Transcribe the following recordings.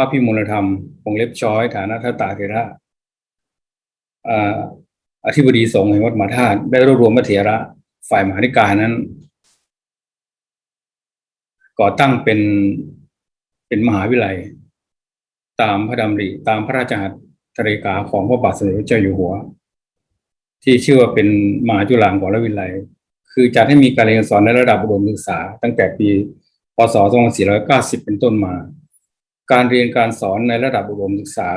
ระพิมลธรรมวงเล็บช้อย ฐานะทตตาเถระอธิบดีสงฆ์แห่งวัดมหาธาตุได้รวบรวมพระเถระฝ่ายมหาธิการนั้น ก่อตั้งเป็นเป็นมหาวิทยาลัยตามพระดำริตามพระราชหัตถริกาของพระบาทสมเด็จพระเจ้าอยู่หัว ที่ชื่อว่าเป็นมหาจุฬาลงกรวิทยาลัยคือจัดให้มีการเรียนสอนในระดับอุดมศึกษา ตั้งแต่ปี พศ 2490 เป็นต้นมา การเรียนการสอนในระดับอุดมศึกษา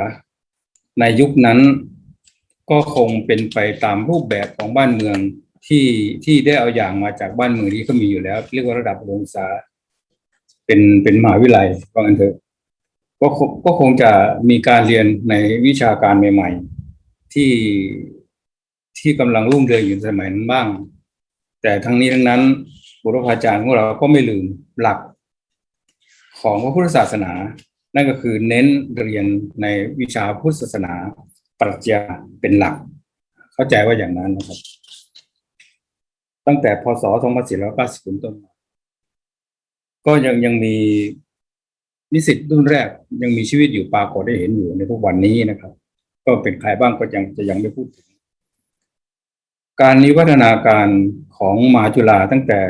ในยุคนั้นก็คงเป็นไปตามรูปแบบของบ้านเมืองที่ที่ได้เอาอย่างมาจากบ้านเมืองที่เขามีอยู่แล้ว เรียกว่าระดับอุดมศึกษา เป็นเป็นมหาวิทยาลัยว่างั้นเถอะก็คงก็คงจะมีการเรียนในวิชาการใหม่ ๆ ที่ที่กำลังรุ่งเรืองอยู่ในสมัยนั้นบ้าง แต่ทั้งนี้ทั้งนั้นบุรพาจารย์ของเราก็ไม่ลืมหลักของพระพุทธศาสนา นั่นก็คือเน้นเรียนในวิชาพุทธศาสนาปรัชญาเป็นหลัก เข้าใจว่าอย่างนั้นนะครับ ตั้งแต่พศ 2490เป็นต้นมาก็ยังยังมีนิสิตรุ่นแรกยังมีชีวิตอยู่ปรากฏได้เห็นอยู่ในทุกวันนี้นะครับ ก็เป็นใครบ้างก็ยังจะยังไม่พูดถึง การนิวัฒนาการของมหาจุฬาตั้งแต่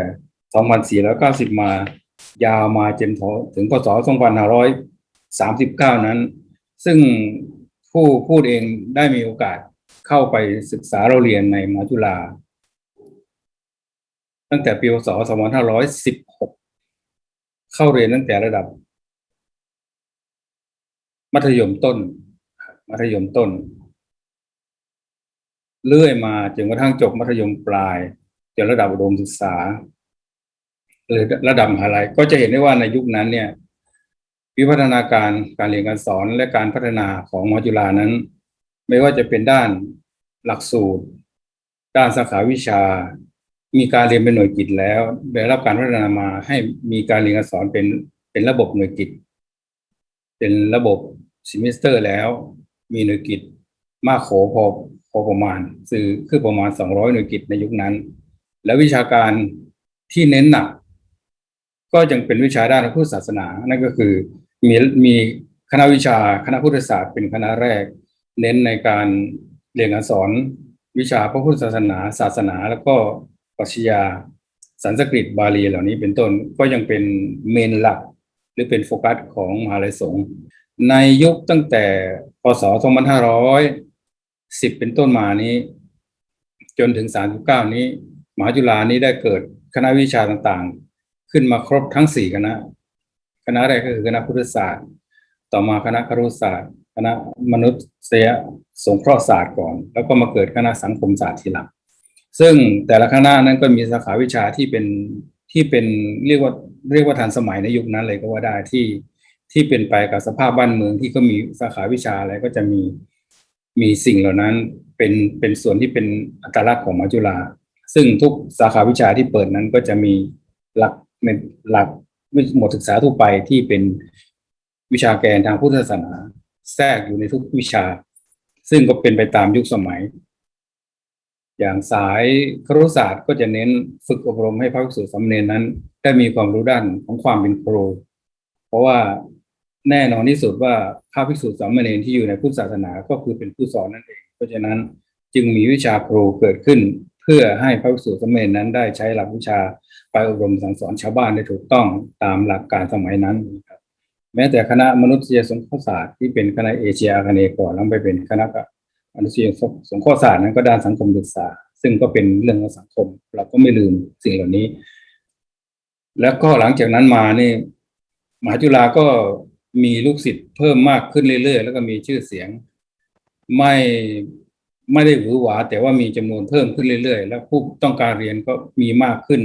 2490 มายาวมาจนถึงพศ 39 นั้น ซึ่งผู้พูดเองได้มีโอกาสเข้าไปศึกษาเราเรียนในมหาจุฬาตั้งแต่ปีพศ2516 เข้าเรียนตั้งแต่ระดับ มัธยมต้น มัธยมต้น เลื่อยมาจนกระทั่งจบมัธยมปลายจนระดับอุดมศึกษาหรือระดับมหาลัยก็จะเห็นได้ว่าในยุคนั้นเนี่ย วิวัฒนาการการเรียนการสอนและการพัฒนาของมหาจุฬานั้น ไม่ว่าจะเป็นด้านหลักสูตร ด้านสาขาวิชา มีการเรียนเป็นหน่วยกิจแล้ว ได้รับการพัฒนามาให้มีการเรียนการสอนเป็นเป็นระบบหน่วยกิจ เป็นระบบซิมิสเตอร์แล้ว มีหน่วยกิจมากโขพอพอประมาณสื่อคือประมาณ 200 หน่วยกิจในยุคนั้น และวิชาการที่เน้นหนัก ก็ยังเป็นวิชาด้านพุทธศาสนา นั่นก็คือมีมีคณะวิชาคณะพุทธศาสตร์เป็นคณะแรก เน้นในการเรียนการสอนวิชาพระพุทธศาสนา ศาสนา แล้วก็ปรัชญาสันสกฤตบาลีเหล่านี้เป็นต้นก็ยังเป็นเมนหลัก หรือเป็นโฟกัสของมหาลัยสงฆ์ในยุคตั้งแต่พศ 2510 เป็นต้นมานี้ จนถึง 39 นี้มหาจุฬานี้ได้เกิดคณะวิชาต่าง ขึ้นมาครบทั้ง4คณะ คณะแรกก็คือคณะพุทธศาสตร์ ต่อมาคณะครุศาสตร์ คณะมนุษยสงเคราะห์ศาสตร์ก่อน แล้วก็มาเกิดคณะสังคมศาสตร์ทีหลัง ซึ่งแต่ละคณะนั้นก็มีสาขาวิชาที่เป็นที่เป็นเรียกว่าเรียกว่าทันสมัยในยุคนั้นเลยก็ว่าได้ที่ที่เป็นไปกับสภาพบ้านเมืองที่ก็มีสาขาวิชาอะไรก็จะมีมีสิ่งเหล่านั้นเป็นเป็นส่วนที่เป็นอัตลักษณ์ของมหาจุฬาซึ่งทุกสาขาวิชาที่เปิดนั้นก็จะมีหลัก ในหลักหมดศึกษาทั่วไปที่เป็นวิชาแกนทางพุทธศาสนา แทรกอยู่ในทุกวิชา ซึ่งก็เป็นไปตามยุคสมัย อย่างสายครุศาสตร์ก็จะเน้นฝึกอบรมให้พระภิกษุสามเณรนั้น ได้มีความรู้ด้านของความเป็นครู เพราะว่าแน่นอนที่สุดว่าพระภิกษุสามเณรที่อยู่ในพุทธศาสนาก็คือเป็นผู้สอนนั่นเอง เพราะฉะนั้นจึงมีวิชาครูเกิดขึ้น เพื่อให้พระภิกษุสมเณรนั้นได้ใช้หลักวิชาไปอบรมสั่งสอนชาวบ้านได้ถูกต้องตามหลักการสมัยนั้นครับแม้แต่คณะมนุษยสงเคราะห์ศาสตร์ที่เป็นคณะเอเชียอาคเนย์ก่อนแล้วไปเป็นคณะมนุษยสงเคราะห์ศาสตร์นั้นก็ด้านสังคมศึกษา ซึ่งก็เป็นเรื่องของสังคม เราก็ไม่ลืมสิ่งเหล่านี้ แล้วก็หลังจากนั้นมานี่มหาจุฬาก็มีลูกศิษย์เพิ่มมากขึ้นเรื่อยๆ แล้วก็มีชื่อเสียง ไม่ ไม่ได้หวือหวา แต่ว่ามีจำนวนเพิ่มขึ้นเรื่อยๆ แล้วผู้ต้องการเรียนก็มีมากขึ้น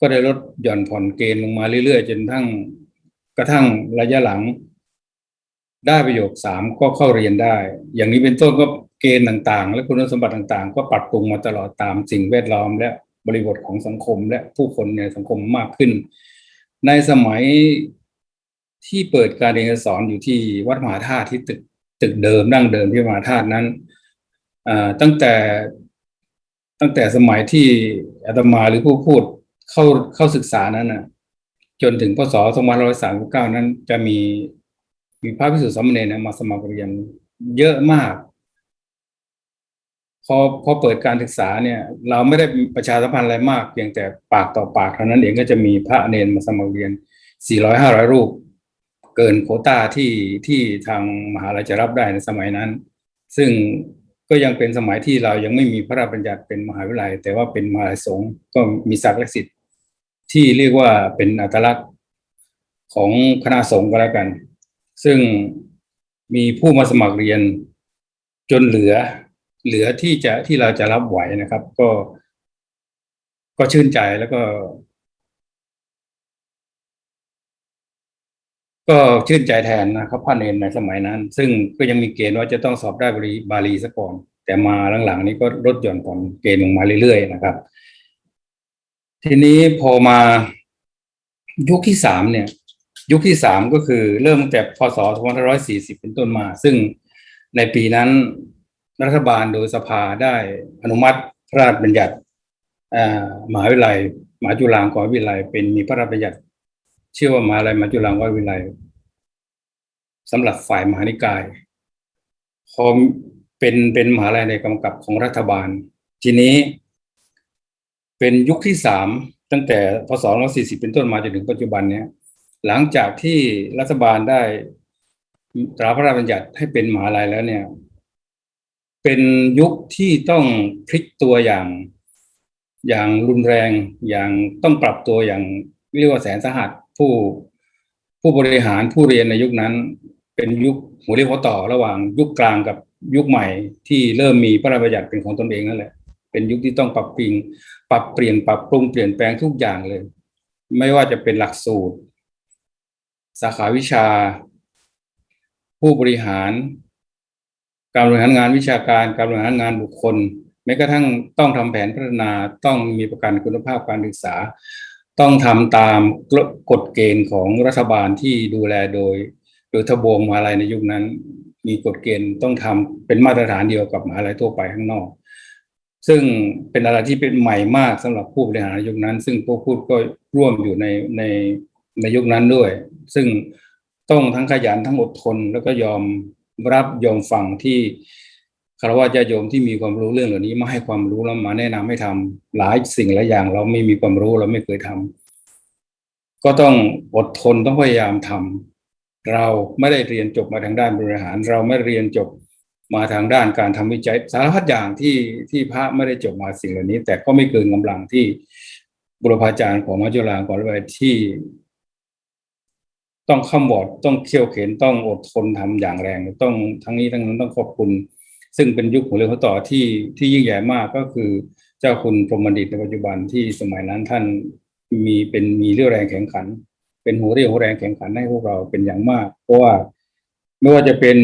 ก็ได้ลดหย่อนผ่อนเกณฑ์ลงมาเรื่อยๆ จนทั้งกระทั่งระยะหลัง ได้ประโยคสามก็เข้าเรียนได้ อย่างนี้เป็นต้นก็เกณฑ์ต่างๆ และคุณสมบัติต่างๆ ก็ปรับปรุงมาตลอดตามสิ่งแวดล้อม และบริบทของสังคม และผู้คนในสังคมมากขึ้น ในสมัยที่เปิดการเรียนการสอนอยู่ที่วัดมหาธาตุที่ตึกตึกเดิมดั้งเดิมที่มหาธาตุนั้น ตั้งแต่ตั้งแต่สมัยที่อาตมาหรือผู้พูดเข้าเข้าศึกษานั้นนะจนถึงพศ2539 นั้น จะมีมีพระพิสุทธิสมเณรมาสมัครเรียนเยอะมาก พอพอเปิดการศึกษาเนี่ย เราไม่ได้ประชาสัมพันธ์อะไรมาก เพียงแต่ปากต่อปากเท่านั้นเองก็จะมีพระเนนมาสมัครเรียน 400 500 รูป เกินโคต้าที่ที่ทางมหาลัยจะรับได้ในสมัยนั้น ซึ่ง ก็ยังเป็นสมัยที่เรายังไม่มีพระราชบัญญัติเป็นมหาวิทยาลัย แต่ว่าเป็นมหาลัยสงฆ์ก็มีศักดิ์และสิทธิ์ที่เรียกว่าเป็นอัตลักษณ์ของคณะสงฆ์ก็แล้วกัน ซึ่งมีผู้มาสมัครเรียนจนเหลือ เหลือที่จะที่เราจะรับไหวนะครับ ก็ ก็ชื่นใจแล้วก็ ก็ชื่นใจแทนนะครับพระเนนในสมัยนั้น ซึ่งก็ยังมีเกณฑ์ว่าจะต้องสอบได้บาลีบาลีซะก่อน แต่มาหลังๆ นี้ก็ลดหย่อนผ่อนเกณฑ์ลงมาเรื่อยๆนะครับ ทีนี้พอมายุคที่สามเนี่ย ยุคที่สามก็คือเริ่มแต่พศ2540 เป็นต้นมา ซึ่งในปีนั้นรัฐบาลโดยสภาได้อนุมัติพระราชบัญญัติมหาวิทยาลัยมหาจุฬาลงกรณ์วิทยาลัยเป็นมีพระราชบัญญัติ ชื่อว่ามหาลัยมหาจุฬาลงกรณ์วิทยาลัยสำหรับฝ่ายมหานิกายพอเป็นเป็นมหาลัยในกำกับของรัฐบาล ทีนี้ เป็นยุคที่สามตั้งแต่พศ240 เป็นต้นมาจนถึงปัจจุบันเนี้ยหลังจากที่รัฐบาลได้ตราพระราชบัญญัติให้เป็นมหาลัยแล้วเนี่ย เป็นยุคที่ต้องพลิกตัวอย่าง อย่างรุนแรง อย่างต้องปรับตัวอย่างเรียกว่าแสนสหัส ผู้ผู้บริหารผู้เรียนในยุคนั้น เป็นยุคหัวเรียกหัวต่อระหว่างยุคกลางกับยุคใหม่ที่เริ่มมีพระราชบัญญัติเป็นของตนเองนั่นแหละ เป็นยุคที่ต้องปรับปรุงปรับเปลี่ยนปรับปรุงเปลี่ยนแปลงทุกอย่างเลย ไม่ว่าจะเป็นหลักสูตร สาขาวิชา ผู้บริหาร การบริหารงานวิชาการการบริหารงานบุคคลแม้กระทั่งต้องทำแผนพัฒนาต้องมีประกันคุณภาพการศึกษา ต้องทำตามกฎเกณฑ์ของรัฐบาลที่ดูแลโดย โดยทบวงมหาลัยในยุคนั้น มีกฎเกณฑ์ต้องทำเป็นมาตรฐานเดียวกับมหาลัยทั่วไปข้างนอก ซึ่งเป็นอะไรที่เป็นใหม่มากสำหรับผู้บริหารยุคนั้น ซึ่งพวกพูดก็ร่วมอยู่ในในในยุคนั้นด้วย ซึ่งต้องทั้งขยันทั้งอดทนแล้วก็ยอมรับยอมฟังที่ารวะญาโยมที่มีความรู้เรื่องเหล่านี้มาให้ความรู้แล้วมาแนะนำให้ทำหลายสิ่งหลายอย่าง เราไม่มีความรู้เราไม่เคยทำก็ต้องอดทนต้องพยายามทำเราไม่ได้เรียนจบมาทางด้านบริหาร เราไม่เรียนจบมาทางด้านการทำวิจัยสารพัดอย่างที่ที่พระไม่ได้จบมาสิ่งเหล่านี้ แต่ก็ไม่เกินกำลังที่บุรพาจารย์ของมัจจุราก่อนไปที่ ต้องข้ามบอดต้องเขี่ยวเข็นต้องอดทนทำอย่างแรง ต้องทั้งนี้ทั้งนั้นต้องขอบคุณ ซึ่งเป็นยุคของเรื่องต่อที่ที่ยิ่งใหญ่มากก็คือเจ้าคุณพรหมดิตในปัจจุบันที่สมัยนั้นท่านมีเป็นมีเรี่ยวแรงแข็งขัน เป็นหัวเรี่ยวหัวแรงแข็งขันให้พวกเราเป็นอย่างมาก เพราะว่าไม่ว่าจะเป็น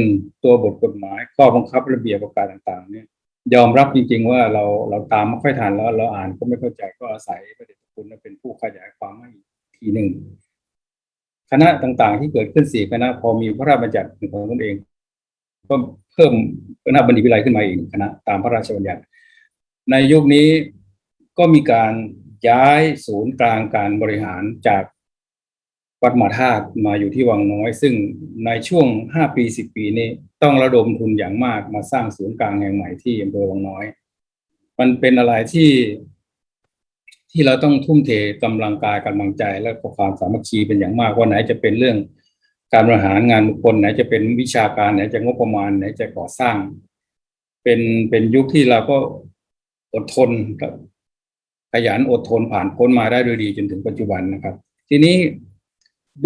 ตัวบทกฎหมายข้อบังคับระเบียบประกาศต่างๆ เนี่ย ยอมรับจริง ๆ ว่าเราเราตามไม่ค่อยทันแล้วเราอ่านก็ไม่เข้าใจก็อาศัยพระเดชพระคุณเป็นผู้ขยายความให้ทีหนึ่งคณะต่างๆ ที่เกิดขึ้นสี่คณะพอมีพระราชบัญญัติของตนเอง ก็เพิ่มคณะบัณฑิตวิไลขึ้นมาอีกคณะตามพระราชบัญญัติ ในยุคนี้ก็มีการย้ายศูนย์กลางการบริหารจากวัดมาธาตุมาอยู่ที่วังน้อย ซึ่งในช่วงห้าปีสิบปีนี้ต้องระดมทุนอย่างมากมาสร้างศูนย์กลางแห่งใหม่ที่อำเภอวังน้อย มันเป็นอะไรที่ที่เราต้องทุ่มเทกำลังกายกำลังใจและความสามัคคีเป็นอย่างมากว่าไหนจะเป็นเรื่อง การบริหารงานบุคคลไหนจะเป็นวิชาการไหนจะงบประมาณไหนจะก่อสร้าง เป็นเป็นยุคที่เราก็อดทนขยันอดทนผ่านพ้นมาได้โดยดีจนถึงปัจจุบันนะครับ ทีนี้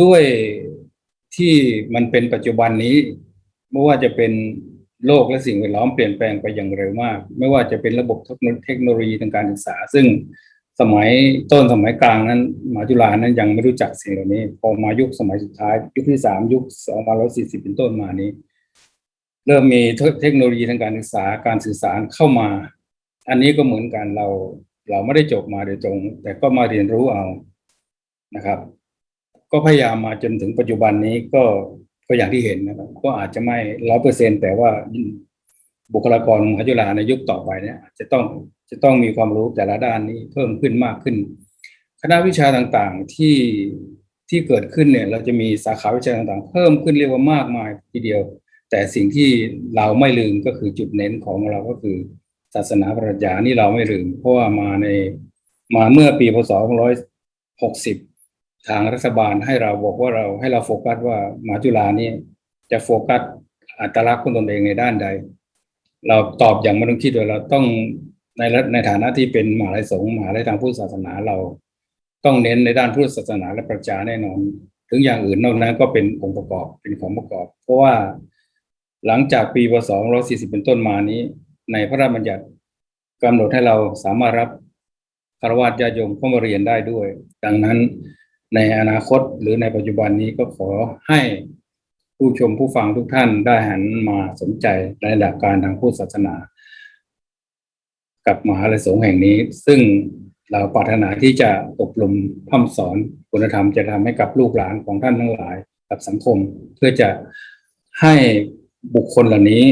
ด้วยที่มันเป็นปัจจุบันนี้ไม่ว่าจะเป็นโลกและสิ่งแวดล้อมเปลี่ยนแปลงไปอย่างเร็วมาก ไม่ว่าจะเป็นระบบเทคโนโลยีทางการศึกษา ซึ่ง สมัยต้นสมัยกลางนั้นมาจุฬานั้นยังไม่รู้จักสิ่งเหล่านี้ พอมายุคสมัยสุดท้าย ยุคที่สามยุคสองพันร้อยสี่สิบเป็นต้นมานี้ เริ่มมีเทคโนโลยีทางการศึกษาการสื่อสารเข้ามา อันนี้ก็เหมือนกันเราเราไม่ได้จบมาโดยตรง แต่ก็มาเรียนรู้เอานะครับ ก็พยายามมาจนถึงปัจจุบันนี้ก็ก็อย่างที่เห็นนะครับ ก็อาจจะไม่ร้อยเปอร์เซ็นแต่ว่า บุคลากรมหาจุฬาในยุคต่อไปเนี่ย จะต้องจะต้องมีความรู้แต่ละด้านนี้เพิ่มขึ้นมากขึ้น คณะวิชาต่างๆที่ที่เกิดขึ้นเนี่ย เราจะมีสาขาวิชาต่างๆ เพิ่มขึ้นเรียกว่ามากมายทีเดียว แต่สิ่งที่เราไม่ลืมก็คือจุดเน้นของเราก็คือ ศาสนาปรัชญานี่เราไม่ลืม เพราะว่ามาในมาเมื่อปีพศ260 ทางรัฐบาลให้เราบอกว่าเราให้เราโฟกัสว่ามหาจุฬานี่จะโฟกัสอัตลักษณ์ของตนเองในด้านใด เราตอบอย่างไม่ต้องคิดเลยเราต้องในรัฐในฐานะที่เป็นมหาลัยสงฆ์มหาลัยทางพุทธศาสนาเรา ต้องเน้นในด้านพุทธศาสนาและปรัชาแน่นอน ถึงอย่างอื่นนอกนั้นก็เป็นองค์ประกอบเป็นของประกอบ เพราะว่าหลังจากปีพศ240 เป็นต้นมานี้ ในพระราชบัญญัติกำหนดให้เราสามารถรับคารวะญาโยมเข้ามาเรียนได้ด้วย ดังนั้นในอนาคตหรือในปัจจุบันนี้ก็ขอให้ ผู้ชมผู้ฟังทุกท่านได้หันมาสนใจในหลักการทางพุทธศาสนา กับมหาลัยสงฆ์แห่งนี้ ซึ่งเราปรารถนาที่จะอบรมพร่ำสอนคุณธรรมจะทำให้กับลูกหลานของท่านทั้งหลาย กับสังคม เพื่อจะให้บุคคลเหล่านี้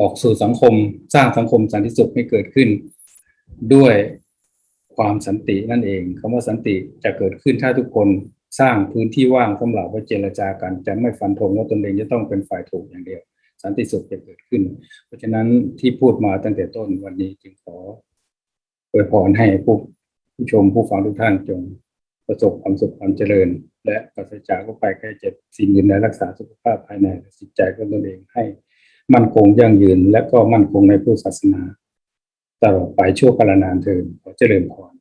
ออกสู่สังคมสร้างสังคมสันติสุขให้เกิดขึ้น ด้วยความสันตินั่นเองคำว่าสันติจะเกิดขึ้นถ้าทุกคน สร้างพื้นที่ว่างสำหรับไว้เจรจากัน จะไม่ฟันธงว่าตนเองจะต้องเป็นฝ่ายถูกอย่างเดียว สันติสุขจะเกิดขึ้น เพราะฉะนั้นที่พูดมาตั้งแต่ต้นวันนี้จึงขออวยพรให้ผู้ผู้ชมผู้ฟังทุกท่านจงประสบความสุขความเจริญ และปราศจากโรคภัยไข้เจ็บสิ่งอื่นใดรักษาสุขภาพภายในและจิตใจของตนเองให้ มั่นคงยั่งยืน และก็มั่นคงในผู้ศาสนาตลอดไปชั่วกาลนานเทินขอเจริญพร